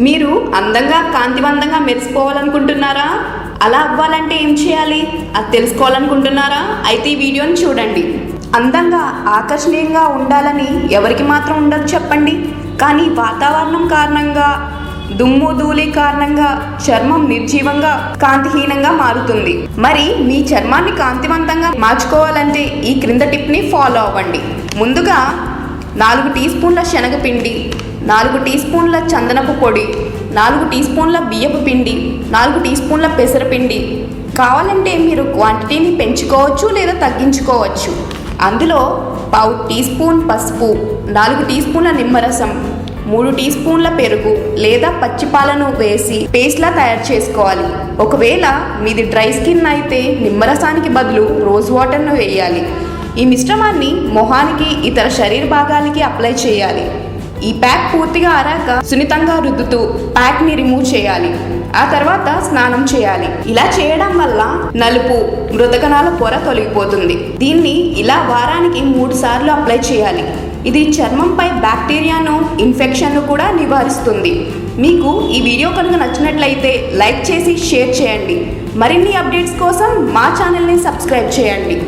మీరు అందంగా కాంతివంతంగా మెరిసిపోవాలనుకుంటున్నారా? అలా అవ్వాలంటే ఏం చేయాలి? అది తెలుసుకోవాలనుకుంటున్నారా? అయితే ఈ వీడియోని చూడండి. అందంగా ఆకర్షణీయంగా ఉండాలని ఎవరికి మాత్రం ఉండదు చెప్పండి. కానీ వాతావరణం కారణంగా దుమ్ము ధూళి కారణంగా చర్మం నిర్జీవంగా కాంతిహీనంగా మారుతుంది. మరి మీ చర్మాన్ని కాంతివంతంగా మార్చుకోవాలంటే ఈ క్రింద టిప్ని ఫాలో అవ్వండి. ముందుగా నాలుగు టీ స్పూన్ల శనగపిండి నాలుగు టీ స్పూన్ల చందనపు పొడి నాలుగు టీ స్పూన్ల బియ్యపు పిండి నాలుగు టీ స్పూన్ల పెసరపిండి. కావాలంటే మీరు క్వాంటిటీని పెంచుకోవచ్చు లేదా తగ్గించుకోవచ్చు. అందులో పావు టీ స్పూన్ పసుపు నాలుగు టీ స్పూన్ల నిమ్మరసం మూడు టీ స్పూన్ల పెరుగు లేదా పచ్చిపాలను వేసి పేస్ట్లా తయారు చేసుకోవాలి. ఒకవేళ మీది డ్రై స్కిన్ అయితే నిమ్మరసానికి బదులు రోజ్ వాటర్ను వేయాలి. ఈ మిశ్రమాన్ని మొహానికి ఇతర శరీర భాగాలకి అప్లై చేయాలి. ఈ ప్యాక్ పూర్తిగా ఆరాక సున్నితంగా రుద్దుతూ ప్యాక్ని రిమూవ్ చేయాలి. ఆ తర్వాత స్నానం చేయాలి. ఇలా చేయడం వల్ల నలుపు మృతకణాల పొర తొలగిపోతుంది. దీన్ని ఇలా వారానికి మూడు సార్లు అప్లై చేయాలి. ఇది చర్మంపై బ్యాక్టీరియాను ఇన్ఫెక్షన్ను కూడా నివారిస్తుంది. మీకు ఈ వీడియో కనుక నచ్చినట్లయితే లైక్ చేసి షేర్ చేయండి. మరిన్ని అప్డేట్స్ కోసం మా ఛానల్ని సబ్స్క్రైబ్ చేయండి.